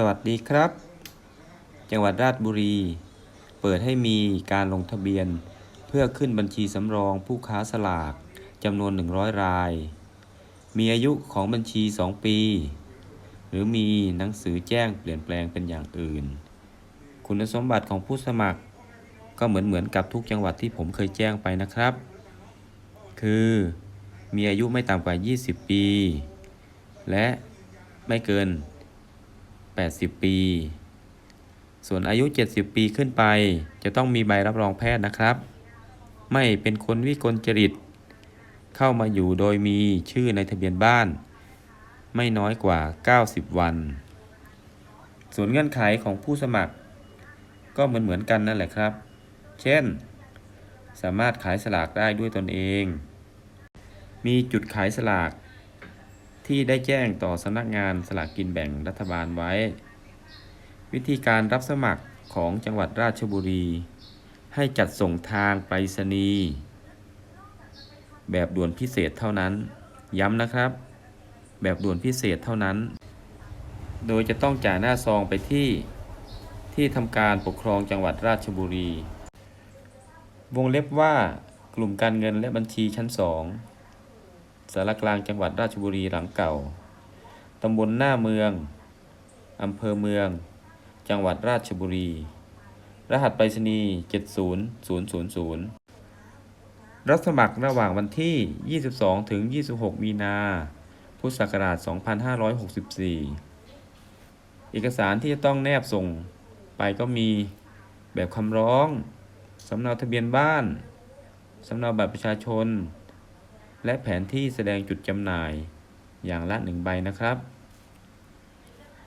สวัสดีครับ จังหวัดราชบุรี เปิดให้มีการลงทะเบียน เพื่อขึ้นบัญชีสำรองผู้ค้าสลากจำนวน 100 ราย มีอายุของบัญชี 2 ปี หรือมีหนังสือแจ้งเปลี่ยนแปลงเป็นอย่างอื่น คุณสมบัติของผู้สมัคร ก็เหมือนเหมือนกับทุกจังหวัดที่ผมเคยแจ้งไปนะครับ คือ มีอายุไม่ต่ำกว่า 20 ปี และไม่เกิน 80 ปี ส่วนอายุ 70 ปีขึ้นไป จะต้องมีใบรับรองแพทย์นะครับ ไม่เป็นคนวิกลจริต เข้ามาอยู่โดยมีชื่อในทะเบียนบ้าน ไม่น้อยกว่า 90 วัน ส่วนเงื่อนไขของผู้สมัคร ก็เหมือนเหมือนกันนั่นแหละครับ เช่น สามารถขายสลากได้ด้วยตนเอง มีจุดขายสลาก ที่ได้แจ้งต่อสำนักงานสลากกินแบ่งรัฐบาลไว้ วิธีการรับสมัครของจังหวัดราชบุรี ให้จัดส่งทางไปรษณีย์แบบด่วนพิเศษเท่านั้น ย้ำนะครับ แบบด่วนพิเศษเท่านั้น โดยจะต้องจ่ายหน้าซองไปที่ที่ทำการปกครองจังหวัดราชบุรี วงเล็บว่ากลุ่มการเงินและบัญชีชั้นสอง สารกลางจังหวัดราชบุรีหลังเก่า ตำบลหน้าเมือง อำเภอเมือง จังหวัดราชบุรี รหัสไปรษณีย์70000 รับสมัครระหว่างวันที่ 22 ถึง 26 มีนา พุทธศักราช 2564 เอกสารที่จะต้องแนบส่งไปก็มีแบบคำร้อง สำเนาทะเบียนบ้าน สำเนาบัตรประชาชน และแผนที่แสดงจุดจำหน่ายอย่างละหนึ่งใบนะครับ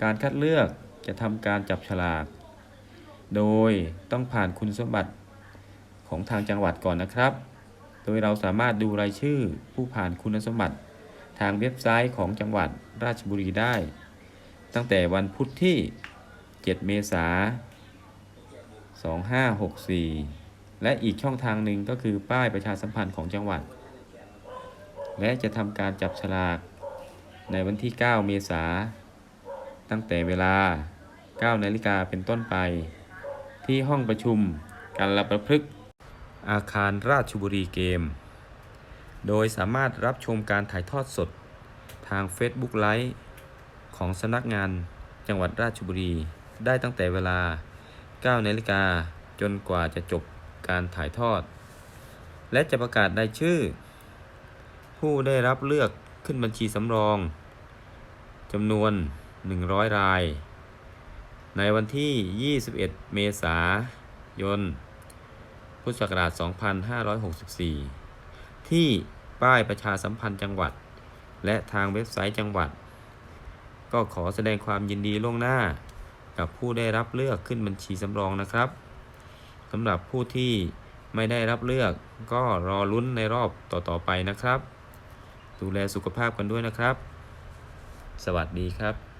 การคัดเลือกจะทำการจับฉลาก โดยต้องผ่านคุณสมบัติของทางจังหวัดก่อนนะครับ โดยเราสามารถดูรายชื่อผู้ผ่านคุณสมบัติ ทางเว็บไซต์ของจังหวัดราชบุรีได้ ตั้งแต่วันพุธที่ 7 เมษายน 2564 และอีกช่องทางหนึ่งก็คือป้ายประชาสัมพันธ์ของจังหวัด และจะทำการจับฉลาก ในวันที่ 9 เมษาตั้งแต่เวลา 9 นาฬิกาเป็นต้นไป ที่ห้องประชุมการละประพฤกษ์อาคารราชบุรีเกม โดยสามารถรับชมการถ่ายทอดสดทาง Facebook ไลฟ์ของสำนักงานจังหวัดราชบุรีได้ตั้งแต่เวลา 9 นาฬิกาจนกว่าจะจบการถ่ายทอด และจะประกาศรายชื่อ ผู้ได้รับเลือกขึ้นบัญชีสำรองจำนวน 100 ราย ในวันที่ 21 เมษายน พุทธศักราช 2564 ที่ป้ายประชาสัมพันธ์จังหวัด และทางเว็บไซต์จังหวัด ก็ขอแสดงความยินดีล่วงหน้า กับผู้ได้รับเลือกขึ้นบัญชีสำรองนะครับสำหรับผู้ที่ไม่ได้รับเลือกก็รอลุ้นในรอบต่อๆไปนะครับ ดูแลสุขภาพกันด้วยนะครับ สวัสดีครับ